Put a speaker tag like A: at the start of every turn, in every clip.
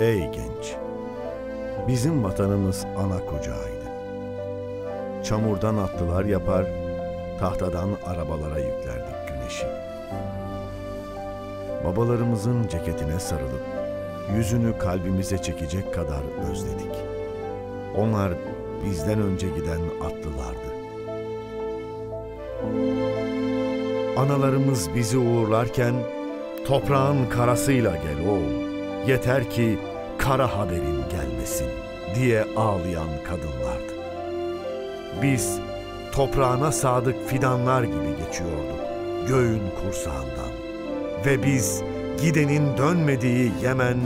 A: Ey genç! Bizim vatanımız ana kucağıydı. Çamurdan atlılar yapar, tahtadan arabalara yüklerdik güneşi. Babalarımızın ceketine sarılıp, yüzünü kalbimize çekecek kadar özledik. Onlar bizden önce giden atlılardı. Analarımız bizi uğurlarken, toprağın karasıyla gel oğul, yeter ki kara haberin gelmesin diye ağlayan kadınlardı. Biz toprağına sadık fidanlar gibi geçiyorduk göğün kursağından. Ve biz gidenin dönmediği Yemen,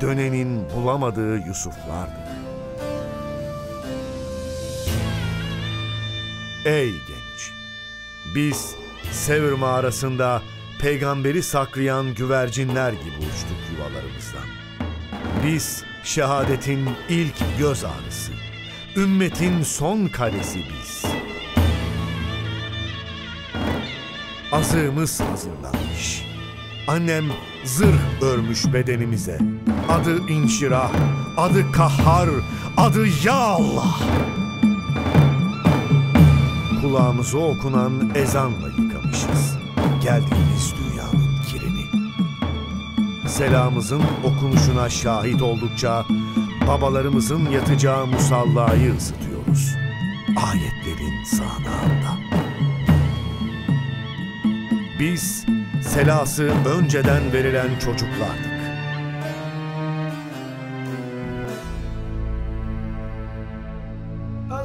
A: dönenin bulamadığı Yusuflardı. Ey genç! Biz Sevr mağarasında peygamberi saklayan güvercinler gibi uçtuk yuvalarımızdan. Biz şehadetin ilk göz ağrısı, ümmetin son kalesi biz. Azığımız hazırlanmış. Annem zırh örmüş bedenimize. Adı inşirah, adı kahhar, adı ya Allah. Kulağımıza okunan ezanla yıkamışız Geldiğimiz dünyanın kirini. Selamımızın okunuşuna şahit oldukça babalarımızın yatacağı musallayı ısıtıyoruz. Ayetlerin sağanağında. Biz selası önceden verilen çocuklardık.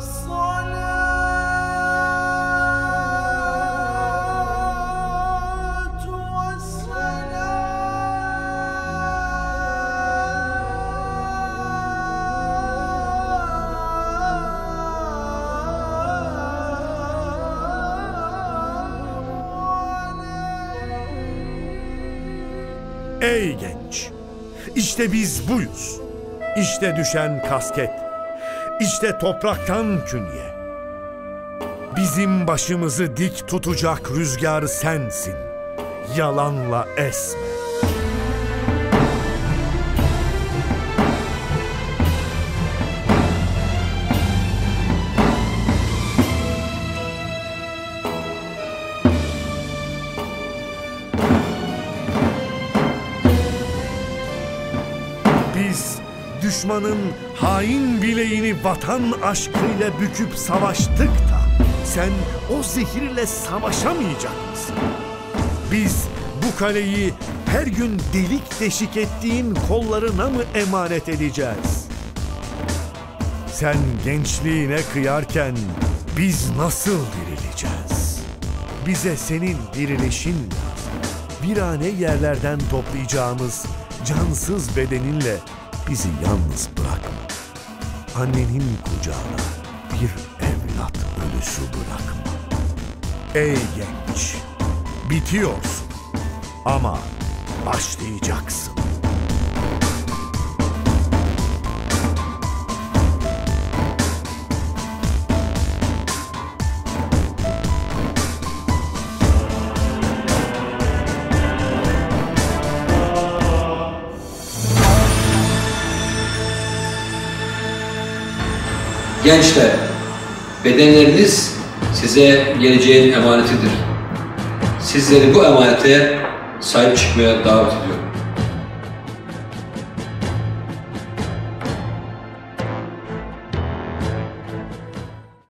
B: الصلاة
A: Ey genç! İşte biz buyuz. İşte düşen kasket. İşte topraktan künye. Bizim başımızı dik tutacak rüzgar sensin. Yalanla esme. Biz düşmanın hain bileğini vatan aşkıyla büküp savaştık da sen o zehirle savaşamayacak mısın? Biz bu kaleyi her gün delik deşik ettiğin kollarına mı emanet edeceğiz? Sen gençliğine kıyarken biz nasıl dirileceğiz? Bize senin dirilişin lazım. Virane yerlerden toplayacağımız cansız bedeninle bizi yalnız bırakma. Annenin kucağına bir evlat ölüsü bırakma. Ey genç, bitiyorsun ama başlayacaksın.
C: Gençler, bedenleriniz size geleceğin emanetidir. Sizleri bu emanete sahip çıkmaya davet ediyorum.